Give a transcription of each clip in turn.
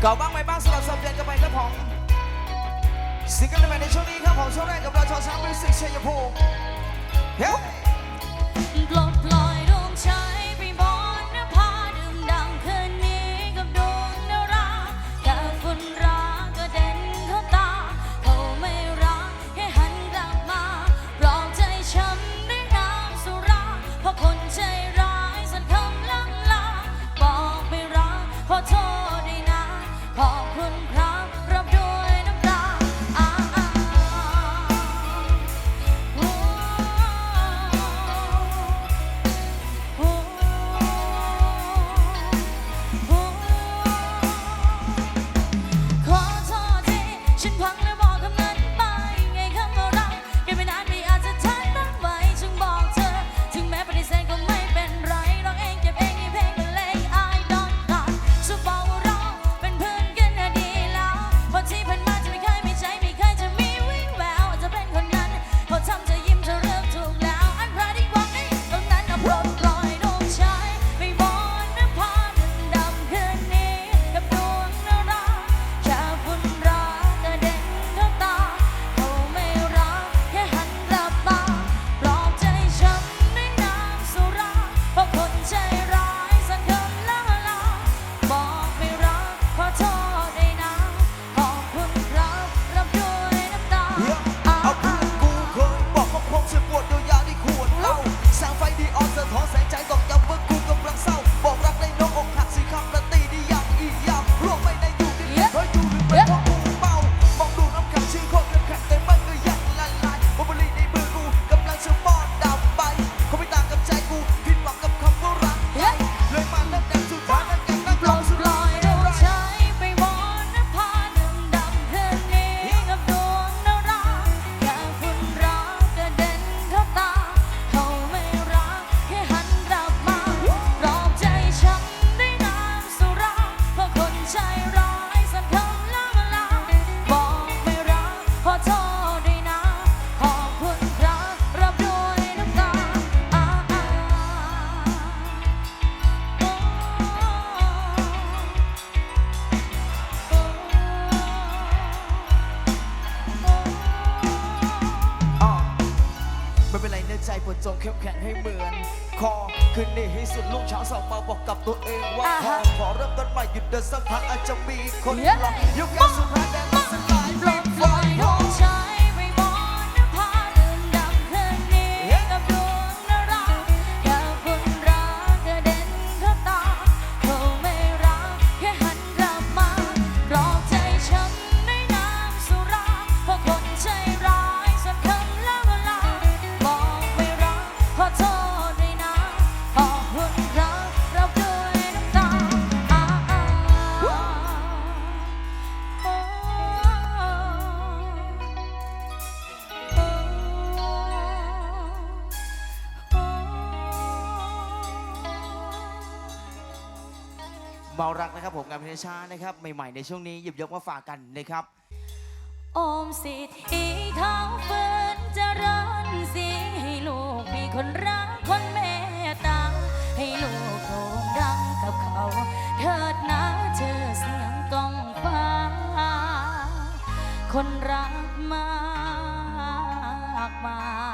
เก่าบ้างไหมบ้างสำหรับสัเปลี่ยนกับไปครับผมสิ่งเกิลใหม่ในช่วงนี้ครับผมช่วงแรกกับเราชอช้างมิวสิกชัยภูมิเฮ้อย จปวดจงเข้มแข็งให้เหมือน คอคืนนี่ให้สุดลูกช้าสองมาบอกกับตัวเองว่าพอขอเริ่มต้นใหม่หยุดเดินสักพักอาจจะมีคนหลอยุคกาสุดท้ายแต่มันสลาย เบารักนะครับผมกับเพลงช้านะครับใหม่ๆในช่วงนี้หยิบยกมาฝากกันนะครับอมสิทธิทางฝืนจะร้อนสิให้ลูกมีคนรักคนเมตตาให้ลูกโด่งดังกับเขา เถิดนะเธอเสียงกองฟ้า คนรักมากมา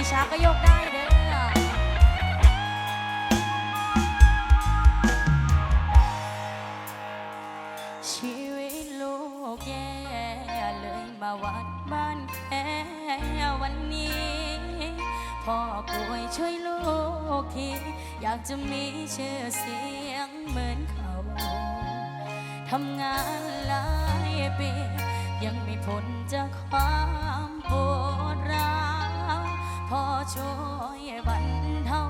ดีช้าก็ยกได้เด้อชีวิตลูกแย่เลยมาวัดบ้านแค่วันนี้พ่อป่วยช่วยลูกทีอยากจะมีชื่อเสียงเหมือนเขาทำงานหลายปียังไม่พ้นจากความปวด พอช่วยบรรเทา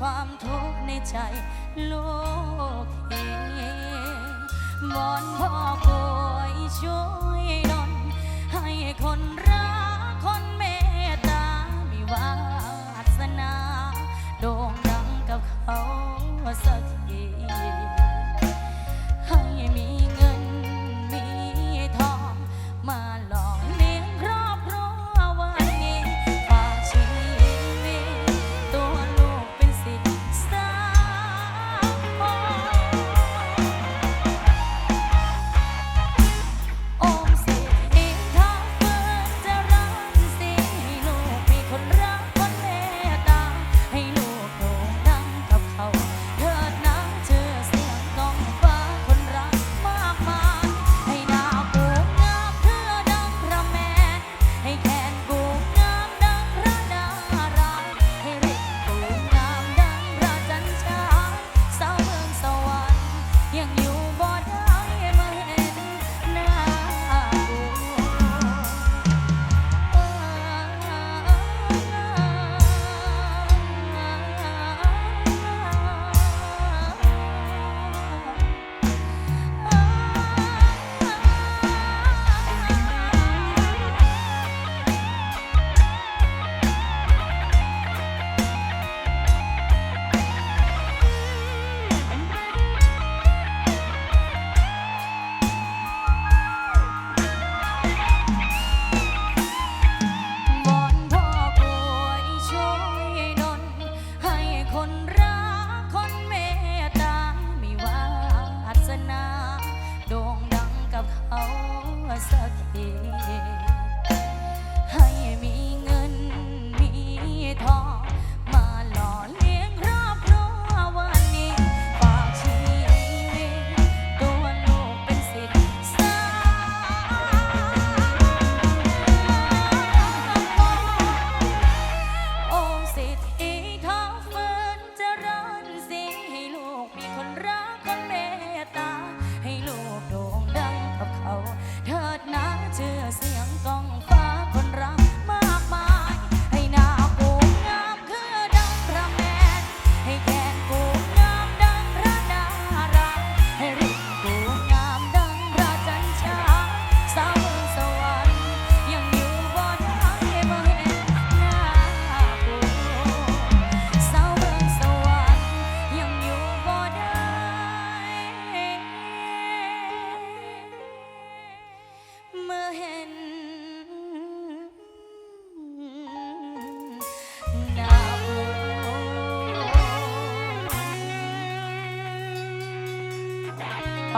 ความทุกข์ในใจลูกเองบอนพ่อป่วยช่วยดนให้คนรัก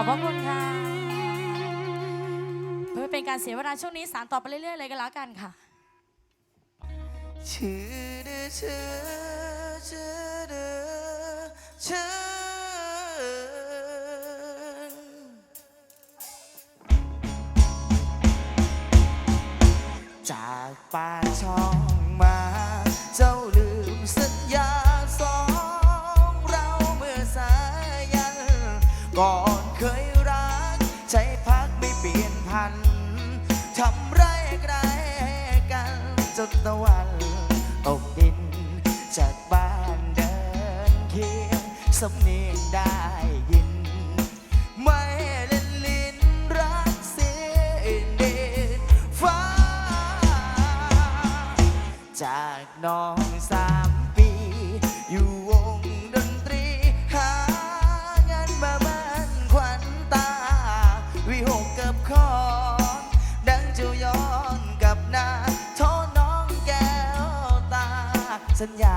ขอบพระคุณค่ะ เพื่อเป็นการเสียเวลาช่วงนี้สารต่อไปเรื่อยๆเลยก็แล้วกันค่ะชื่อเดือชื่อชื่อเดือจากป่าช่องมาเจ้าลืมสัญญาสองเราเมื่อสายันก่อน เคยรัก ใจพักไม่เปลี่ยนพันทำไรไกลกันจนตะวันอกดิน จากบ้านเดินเคียงสำเนียงได้ยิน ไม่เล่นลิ้นรักเสียดินฟ้า จากน้องสาว สัญญา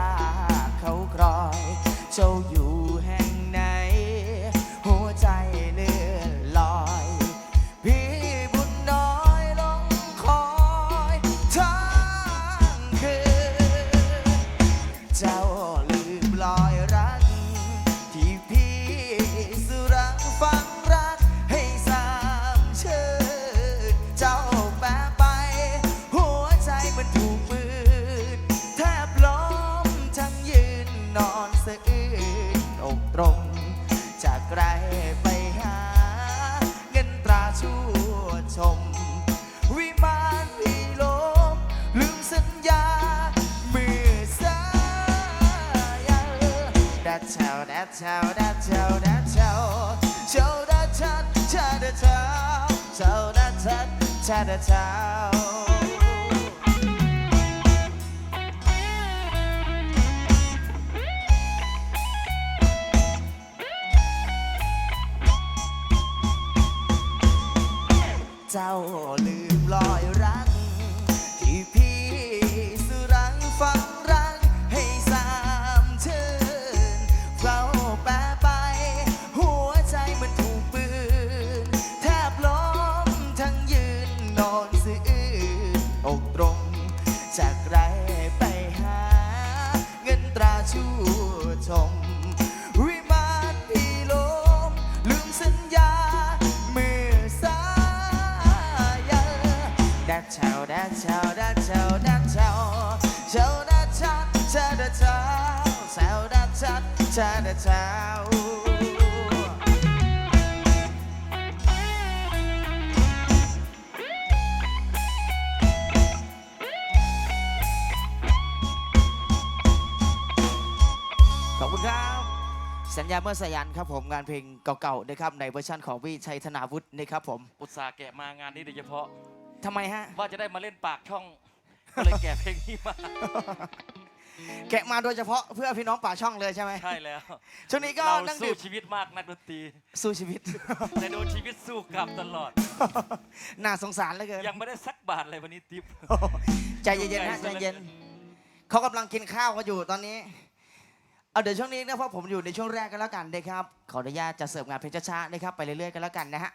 that chow that chow that chow chow that chat cha da chow chow that chat cha da chow เจ้าลืมลอยรั chow that chow chow that chow chow that chow ขอบคุณครับ สัญญาเมื่อสยันครับผมงานเพลงเก่าๆนะครับในเวอร์ชันของพี่ชัยธนาวุฒินะครับผมอุตส่าห์แกะมางานนี้โดยเฉพาะ ทำไมฮะ ว่าจะได้มาเล่นปากช่อง ก็เลยแกะเพลงนี้มา แกะมาโดยเฉพาะเพื่อพี่น้องป่าช่องเลยใช่ไหมใช่แล้วช่วงนี้ก็เรานั่งสู้ดื่มชีวิตมากนักดนตรีสู้ชีวิต แต่โดนชีวิตสู้กลับตลอด น่าสงสารเหลือเกินยังไม่ได้สักบาทเลยวันนี้ทิปใจเย็นๆนะใจเย็นเขากำลังกินข้าวกันอยู่ตอนนี้เอาเดี๋ยวช่วงนี้นะเพราะผมอยู่ในช่วงแรกกันแล้วกันนะครับขออนุญาตจะเสิร์ฟงานเพลงช้าๆนะครับไปเรื่อยๆกันแล้วกันนะฮะ